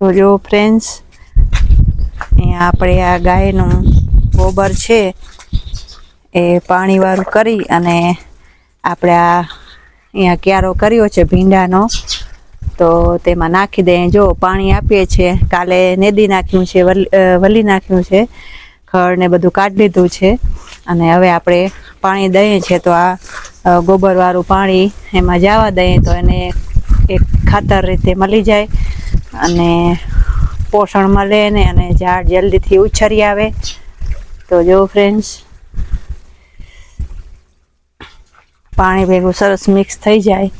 તો જો ફ્રેન્ડ્સ અહીંયા આપણે આ ગાયનું ગોબર છે, એ પાણીવાળું કરી અને આપણે આ અહીંયા ક્યારો કર્યો છે ભીંડાનો, તો તેમાં નાખી દઈએ જો પાણી આપીએ છીએ, કાલે નેદી નાખ્યું છે, વલ- નાખ્યું છે ખડ ને બધું કાઢી લીધું છે, અને હવે આપણે પાણી દઈએ છીએ, તો આ ગોબરવાળું પાણી એમાં જવા દઈએ, તો એને એક ખાતર રીતે મળી જાય. અને પોષણ મળે ને અને ઝાડ જલ્દીથી ઉછરી આવે. તો જો ફ્રેન્ડ્સ પાણી ભેગું સરસ મિક્સ થઈ જાય.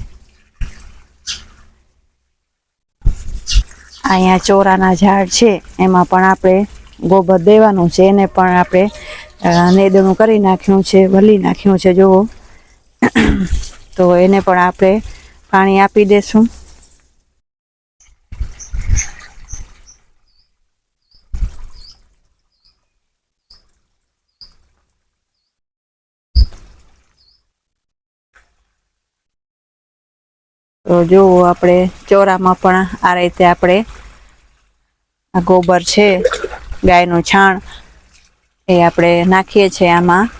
અહીંયા ચોરાના ઝાડ છે, એમાં પણ આપણે ગોબર દેવાનું છે, એને પણ આપણે નેદણું કરી નાખ્યું છે, વલી નાખ્યું છે, જુઓ. તો એને પણ આપણે પાણી આપી દેશું. તો જુઓ આપણે ચોરામાં પણ આ રીતે આપણે આ ગોબર છે, ગાયનું છાણ એ આપણે નાખીએ છીએ આમાં.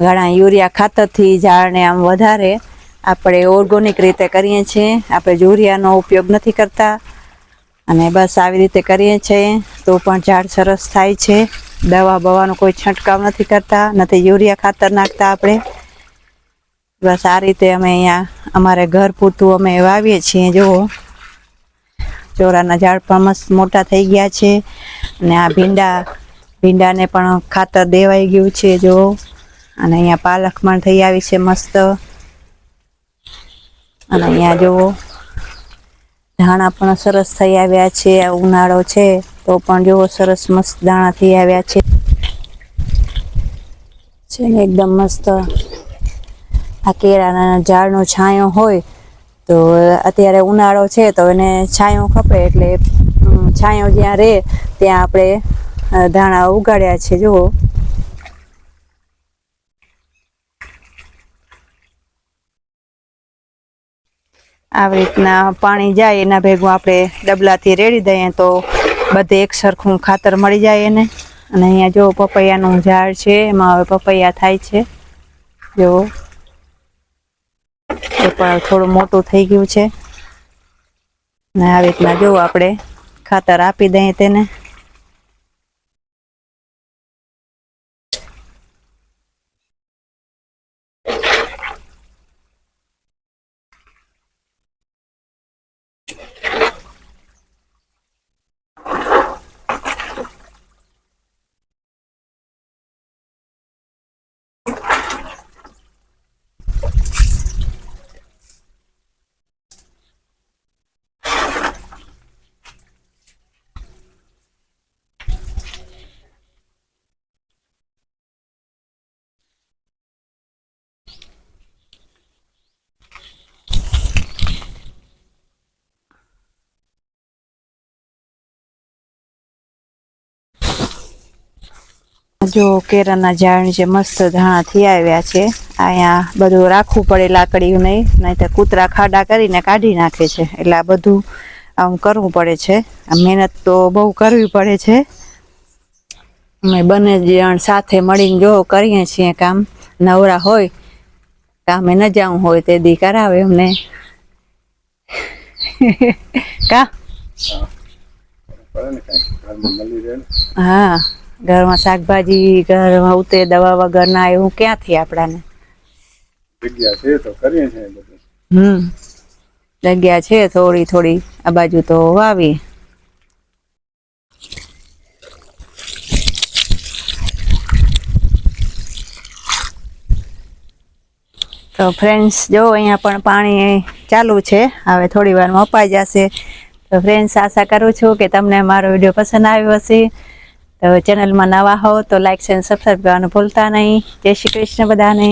ઘણા યુરિયા ખાતરથી ઝાડને આમ વધારે આપણે ઓર્ગોનિક રીતે કરીએ છીએ. આપણે યુરિયાનો ઉપયોગ નથી કરતા અને બસ આવી રીતે કરીએ છીએ તો પણ ઝાડ સરસ થાય છે. દવા બવાનો કોઈ છંટકાવ નથી કરતા, નથી યુરિયા ખાતર નાખતા આપણે. બસ આ રીતે અમે અહીંયા અમારે ઘર પૂરતું અમે વાવીએ છીએ, જુઓ. ચોરાના ઝાડ પણ મસ્ત મોટા થઈ ગયા છે અને આ ભીંડા, ભીંડાને પણ ખાતર દેવાઈ ગયું છે જો અને અહીંયા પાલક પણ થઈ આવી છે મસ્ત. અને અહીંયા જુઓ, ધાણા પણ સરસ થઈ આવ્યા છે, આ ઉનાળો છે તો પણ જુઓ સરસ મસ્ત દાણા થઈ આવ્યા છે. એકદમ મસ્ત આ કેળાના ઝાડનો છાંયો હોય તો અત્યારે ઉનાળો છે તો એને છાંયો ખપે એટલે છાંયો જ્યાં રહે ત્યાં આપણે ધાણા ઉગાડ્યા છે, જુઓ. આવી રીતના પાણી જાય એના ભેગું આપણે ડબલાથી રેડી દઈએ તો બધે એક સરખું ખાતર મળી જાય એને. અને અહીંયા જો પપૈયાનું ઝાડ છે, એમાં હવે પપૈયા થાય છે. જો એ પણ થોડું મોટું થઈ ગયું છે. ને આવી રીતના જો આપણે. ખાતર આપી દઈએ તેને. જો કેરાના ઝાડ જે મસ્ત ધાણા થઈ આવ્યા છે, અહીંયા બધું રાખવું પડે લાકડીયું નહીં નહીં તો કૂતરા ખાડા કરીને કાઢી નાખે છે. એટલે આ બધું આમ કરવું પડે છે. મહેનત તો બહુ કરવી પડે છે. અમે બંને જણ સાથે મળીને જો કરીએ છીએ કામ. નવરા હોય કામે ન જવું હોય તે દી કરાવે અમને. કા પડે ને કાંઈ ઘરમાં મળી રહે ને હા ઘરમાં શાકભાજી ઘરમાં ઉતે દવા વગર ના એવું ક્યાંથી આપણાને? જગ્યા છે તો કરીએ છે બધું. હમ જગ્યા છે થોડી થોડી આ બાજુ તો વાવી. તો ફ્રેન્ડ્સ જો અહીંયા પણ પાણી ચાલુ છે હવે થોડી વારમાં અપાઈ જશે. તો ફ્રેન્ડ્સ આશા કરું છું કે તમને મારો વીડિયો પસંદ આવ્યો હશે. તો ચેનલમાં નવા હો તો લાઇક અને સબસ્ક્રાઈબ કરવાનું ભૂલતા નહીં. જય શ્રી કૃષ્ણ બધાને.